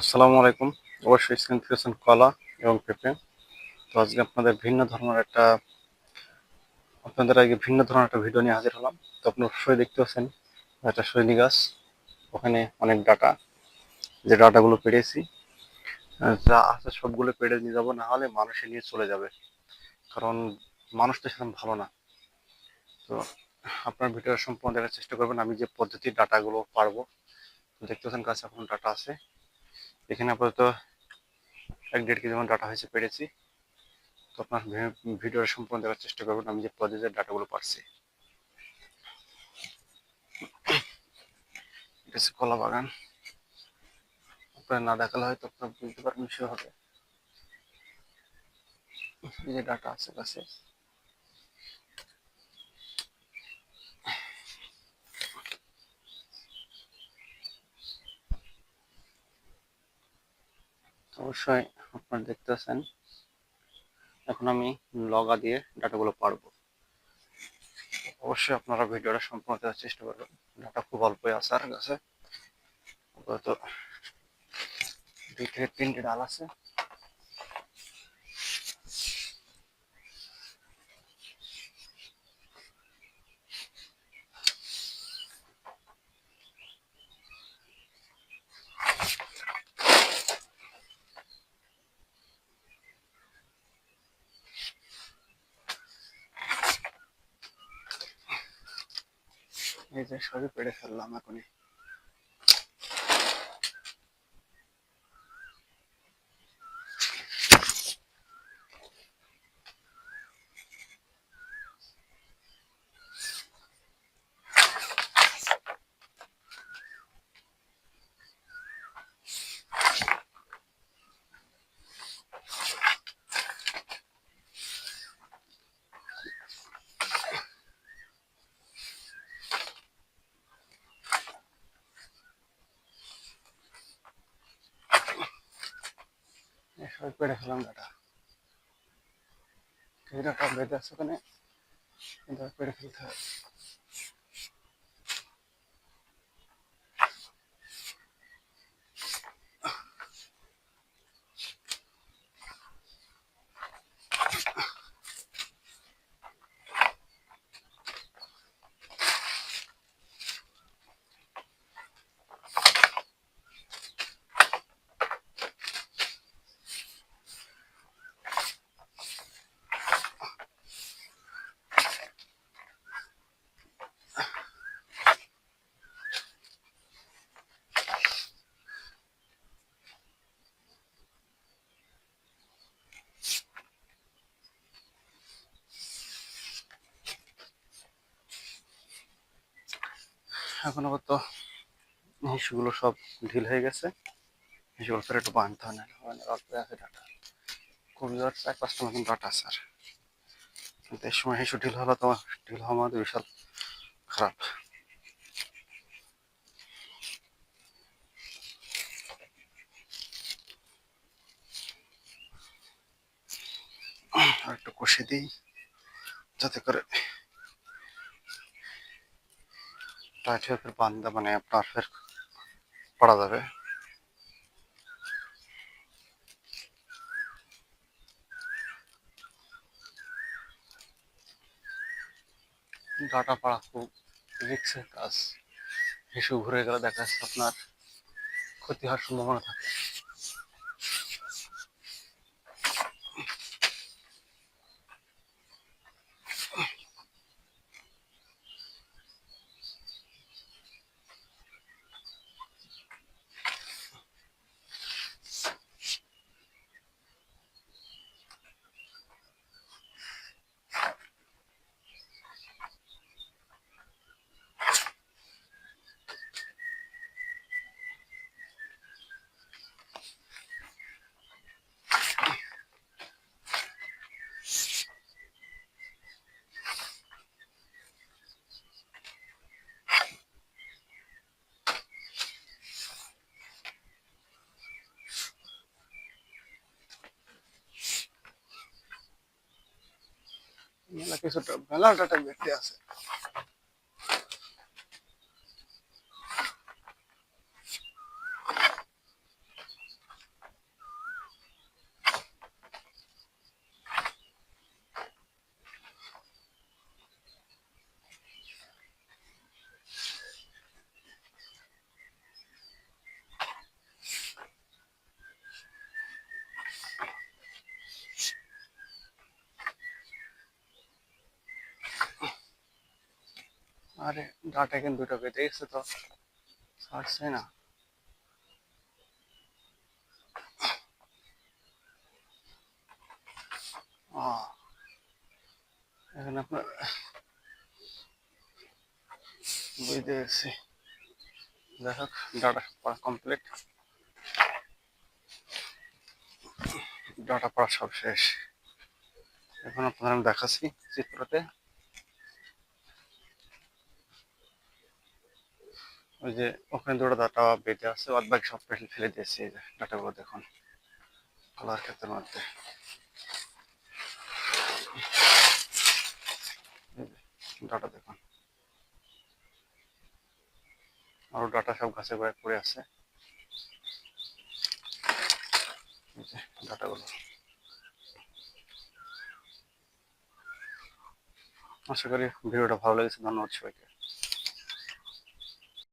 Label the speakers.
Speaker 1: আসসালামু আলাইকুম। অবশ্যই স্ক্রিন পেয়েছেন কলা এবং পেঁপে তো আজকে আপনাদের ভিন্ন ধরনের একটা, আপনাদের আগে ভিন্ন ধরনের একটা ভিডিও নিয়ে হাজির হলাম। তো আপনি অবশ্যই দেখতে পাচ্ছেন একটা সৈনি গাছ। ওখানে অনেক ডাটা, যে ডাটাগুলো পেড়েছি যা আছে সবগুলো পেড়ে নিয়ে যাব, না হলে মানুষে নিয়ে চলে যাবে। কারণ মানুষ তো সেরকম ভালো না। তো আপনার ভিডিওটা সম্পূর্ণ দেখার চেষ্টা করবেন। আমি যে পদ্ধতির ডাটাগুলো পারব, দেখতে পাচ্ছেন কাছে এখন ডাটা আছে। এখানে আপাতত এক দেড় কেজি মতো ডাটা হয়েছে পেরেছি। তো আপনার ভিডিওটা সম্পূর্ণ দেখার চেষ্টা করবেন, আমি যে পদ্ধতির ডাটাগুলো পারছি। এটা হচ্ছে কলা বাগান। আপনার না দেখালে হয়তো আপনার বুঝতে পারবেন সেভাবে এই যে ডাটা আছে কাছে অবশ্যই আপনারা দেখতে পাচ্ছেন এখন আমি লগা দিয়ে ডাটাগুলো পারব অবশ্যই আপনারা ভিডিওটা সম্পূর্ণ দেওয়ার চেষ্টা করবেন। ডাটা খুব অল্পই আছে, আর কাছে তো দুই থেকে তিনটে ডাল আছে। এই যে সবই পেড়ে ফেললাম এখনই। সবই পেড়ে খেলাম ডাটা ডাটা বেঁধে আছে ওখানে। পেড়ে হবে। এখন আপাতত হিসুগুলো সব ঢিল হয়ে গেছে। হিসুগুলো ফের একটু বাঁধতে হয় না অল্প আছে ডাটা খুবই আর চার পাঁচটা মতন ডাটা আছে আর। কিন্তু এই সময় হিসু ঢিল হলো তো ঢিল হওয়া আমাদের বিশাল খারাপ। আর একটু কষে দিই, যাতে করে টাইট ফের বান্ধা মানে আপনার ফের পড়া যাবে। গাটা পাড়া খুব রিক্সের কাজ। হিসু ঘুরে গেলে দেখা যাচ্ছে আপনার ক্ষতি হওয়ার সম্ভাবনা থাকে। কিছুটা মেলা ডাটা বেঁধে আছে আরে, ডাটা কিন্তু দুটো বেঁধে গেছে তো? ছাড়ছে না। এখানে আপনার বুঝতে গেছি যাই হোক, ডাটা পড়া কমপ্লিট ডাটা পড়া সব শেষ। এখন আপনাদের আমি দেখাচ্ছি চিত্রতে। ওই যে ওখানে দুটো ডাটা বেঁধে আছে বাদ বাকি সব ফেলে দিয়েছি এই যে ডাটাগুলো দেখুন কলার ক্ষেতের মধ্যে। ডাটা দেখুন। আরও ডাটা সব গাছে গোড়ায় পড়ে আছে। ডাটাগুলো আশা করি ভিডিওটা ভালো লেগেছে, ধন্যবাদ সবাইকে।